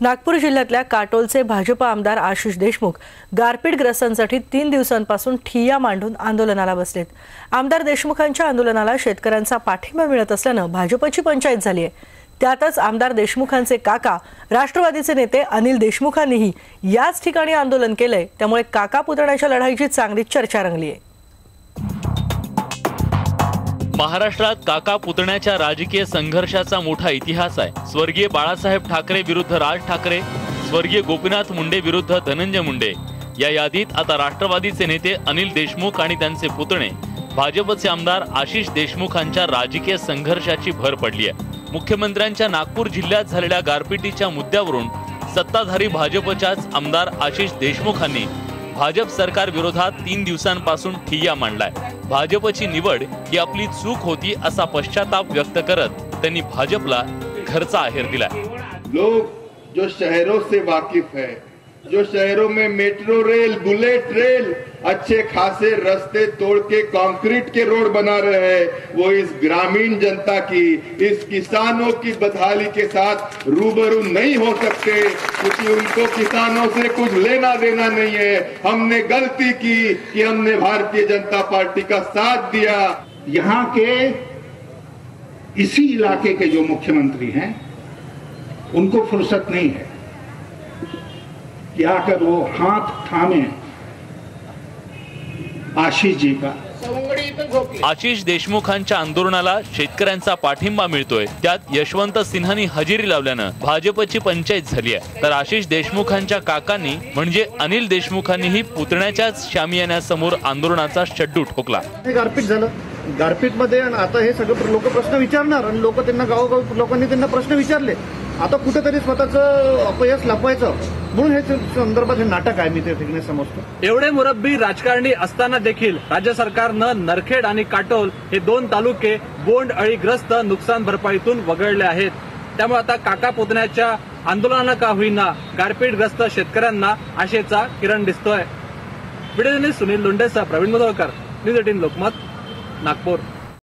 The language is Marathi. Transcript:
नागपूर जिल्ह्यातल्या काटोलचे भाजप आमदार आशिष देशमुख गारपीटग्रस्तांसाठी तीन दिवसांपासून ठिय्या मांडून आंदोलनाला बसलेत. आमदार देशमुखांच्या आंदोलनाला शेतकऱ्यांचा पाठिंबा मिळत असल्यानं भाजपची पंचायत झाली आहे त्यातच आमदार देशमुखांचे काका राष्ट्रवादीचे नेते अनिल देशमुखांनीही याच ठिकाणी आंदोलन केलंय. त्यामुळे काका पुतण्याच्या लढाईची चांगली चर्चा रंगली आहे महाराष्ट्रात काका पुतण्याच्या राजकीय संघर्षाचा मोठा इतिहास आहे. स्वर्गीय बाळासाहेब ठाकरे विरुद्ध राज ठाकरे स्वर्गीय गोपीनाथ मुंडे विरुद्ध धनंजय मुंडे. या यादीत आता राष्ट्रवादीचे नेते अनिल देशमुख आणि त्यांचे पुतणे भाजपचे आमदार आशिष देशमुखांच्या राजकीय संघर्षाची भर पडली आहे. मुख्यमंत्र्यांच्या नागपूर जिल्ह्यात झालेल्या गारपिटीच्या मुद्द्यावरून सत्ताधारी भाजपच्याच आमदार आशिष देशमुखांनी भाजप सरकार विरोधात तीन दिवसांपासून ठिय्या मांडलाय. भाजपची निवड ही आपली चूक होती असा पश्चाताप व्यक्त करत त्यांनी भाजपला घरचा आहेर दिलाय. लोग जो शहरों से वाकिफ है जो शहरों में मेट्रो रेल, बुलेट रेल, अच्छे खासे रास्ते तोड़ के कंक्रीट के रोड बना रहे हैं, वो इस ग्रामीण जनता की, इस किसानों की बदहाली के साथ रूबरू नहीं हो सकते, क्योंकि उनको किसानों से कुछ लेना देना नहीं है। हमने गलती की कि हमने भारतीय जनता पार्टी का साथ दिया। यहाँ के इसी इलाके के जो मुख्यमंत्री हैं, उनको फुर्सत नहीं है। कि आकर वो हाथ थामे। आशीष जी का। आशिष देशमुखांच्या आंदोलनाला शेतकऱ्यांचा पाठिंबा मिळतोय. त्यात यशवंत सिन्हानी हजेरी लावल्यानं भाजपची पंचायत झाली आहे. तर आशिष देशमुखांच्या काकांनी म्हणजे अनिल देशमुखांनीही पुतण्याच्याच शामियान्यासमोर आंदोलनाचा शड्डू ठोकला. हे गारपीट झालं. गारपीटमध्ये आणि आता हे सगळं लोक प्रश्न विचारणार आणि लोक त्यांना गावोगाव लोकांनी त्यांना प्रश्न विचारले. आता कुठेतरी स्वतःचं अपयश लपवायचं. म्हणून हे संदर्भात हे नाटक आहे मी त्या ठिकाणी समजतो. एवढे मुरब्बी राजकारणी असताना देखील राज्य सरकारनं नरखेड आणि काटोल हे दोन तालुके बोंड अळीग्रस्त नुकसान भरपाईतून वगळले आहेत. त्यामुळे आता काका पुतण्याच्या आंदोलनानं का होईना गारपीटग्रस्त शेतकऱ्यांना आशेचा किरण दिसतोय. व्हिडिओ सुनील लोंढेसह प्रवीण मधोळकर न्यूज एटीन लोकमत नागपूर.